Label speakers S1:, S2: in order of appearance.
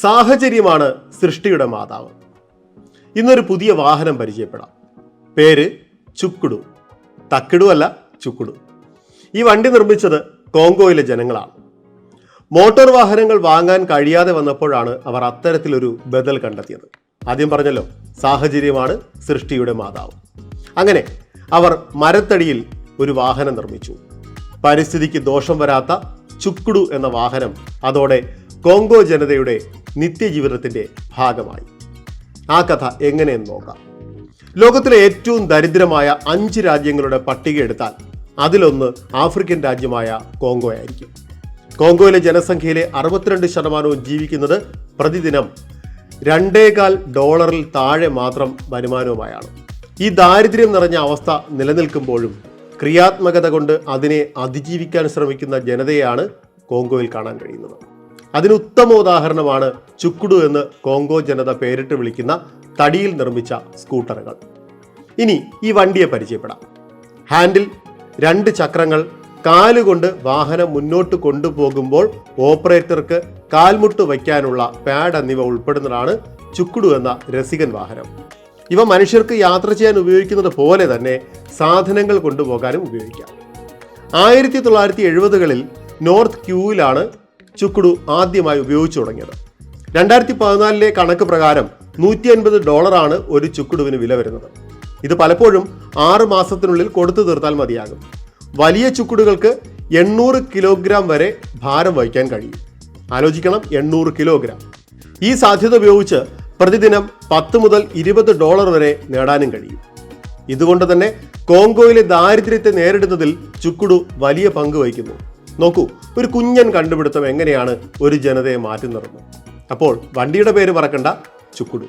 S1: സാഹചര്യമാണ് സൃഷ്ടിയുടെ മാതാവ്. ഇന്നൊരു പുതിയ വാഹനം പരിചയപ്പെടാം. പേര് ചുക്കുടു. തക്കിടു അല്ല ചുക്കുടു. ഈ വണ്ടി നിർമ്മിച്ചത് കോങ്കോയിലെ ജനങ്ങളാണ്. മോട്ടോർ വാഹനങ്ങൾ വാങ്ങാൻ കഴിയാതെ വന്നപ്പോഴാണ് അവർ അത്തരത്തിലൊരു ബദൽ കണ്ടെത്തിയത്. ആദ്യം പറഞ്ഞല്ലോ സാഹചര്യമാണ് സൃഷ്ടിയുടെ മാതാവ്. അങ്ങനെ അവർ മരത്തടിയിൽ ഒരു വാഹനം നിർമ്മിച്ചു. പരിസ്ഥിതിക്ക് ദോഷം വരാത്ത ചുക്കുടു എന്ന വാഹനം അതോടെ കോങ്കോ ജനതയുടെ നിത്യജീവിതത്തിന്റെ ഭാഗമായി. ആ കഥ എങ്ങനെയെന്ന് നോക്കാം. ലോകത്തിലെ ഏറ്റവും ദരിദ്രമായ അഞ്ച് രാജ്യങ്ങളുടെ പട്ടിക എടുത്താൽ അതിലൊന്ന് ആഫ്രിക്കൻ രാജ്യമായ കോങ്കോ ആയിരിക്കും. കോങ്കോയിലെ ജനസംഖ്യയിലെ അറുപത്തിരണ്ട് ശതമാനവും ജീവിക്കുന്നത് പ്രതിദിനം രണ്ടേകാൽ ഡോളറിൽ താഴെ മാത്രം വരുമാനവുമായാണ്. ഈ ദാരിദ്ര്യം നിറഞ്ഞ അവസ്ഥ നിലനിൽക്കുമ്പോഴും ക്രിയാത്മകത കൊണ്ട് അതിനെ അതിജീവിക്കാൻ ശ്രമിക്കുന്ന ജനതയാണ് കോങ്കോയിൽ കാണാൻ കഴിയുന്നത്. അതിന് ഉത്തമ ഉദാഹരണമാണ് ചുക്കുടു എന്ന് കോങ്കോ ജനത പേരിട്ട് വിളിക്കുന്ന തടിയിൽ നിർമ്മിച്ച സ്കൂട്ടറുകൾ. ഇനി ഈ വണ്ടിയെ പരിചയപ്പെടാം. ഹാൻഡിൽ രണ്ട് ചക്രങ്ങൾ കാലുകൊണ്ട് വാഹനം മുന്നോട്ട് കൊണ്ടുപോകുമ്പോൾ ഓപ്പറേറ്റർക്ക് കാൽമുട്ട് വയ്ക്കാനുള്ള പാഡ് എന്നിവ ഉൾപ്പെടുന്നതാണ് ചുക്കുടു എന്ന രസികൻ വാഹനം. ഇവ മനുഷ്യർക്ക് യാത്ര ചെയ്യാൻ ഉപയോഗിക്കുന്നത് പോലെ തന്നെ സാധനങ്ങൾ കൊണ്ടുപോകാനും ഉപയോഗിക്കാം. ആയിരത്തി തൊള്ളായിരത്തി എഴുപതുകളിൽ നോർത്ത് ക്യൂവിലാണ് ചുക്കുടു ആദ്യമായി ഉപയോഗിച്ചു തുടങ്ങിയത്. രണ്ടായിരത്തി പതിനാലിലെ കണക്ക് പ്രകാരം നൂറ്റി അൻപത് ഡോളറാണ് ഒരു ചുക്കുടുവിന് വില വരുന്നത്. ഇത് പലപ്പോഴും ആറ് മാസത്തിനുള്ളിൽ കൊടുത്തു തീർത്താൽ മതിയാകും. വലിയ ചുക്കുടുകൾക്ക് എണ്ണൂറ് കിലോഗ്രാം വരെ ഭാരം വഹിക്കാൻ കഴിയും. ആലോചിക്കണം എണ്ണൂറ് കിലോഗ്രാം. ഈ സാധ്യത ഉപയോഗിച്ച് പ്രതിദിനം പത്ത് മുതൽ ഇരുപത് ഡോളർ വരെ നേടാനും കഴിയും. ഇതുകൊണ്ട് തന്നെ കോങ്കോയിലെ ദാരിദ്ര്യത്തെ നേരിടുന്നതിൽ ചുക്കുടു വലിയ പങ്ക് വഹിക്കുന്നു. നോക്കൂ ഒരു കുഞ്ഞൻ കണ്ടുപിടുത്തം എങ്ങനെയാണ് ഒരു ജനതയെ മാറ്റി നിർത്തുന്നത് അപ്പോൾ വണ്ടിയുടെ പേര് പറക്കണ്ട ചുക്കുടു.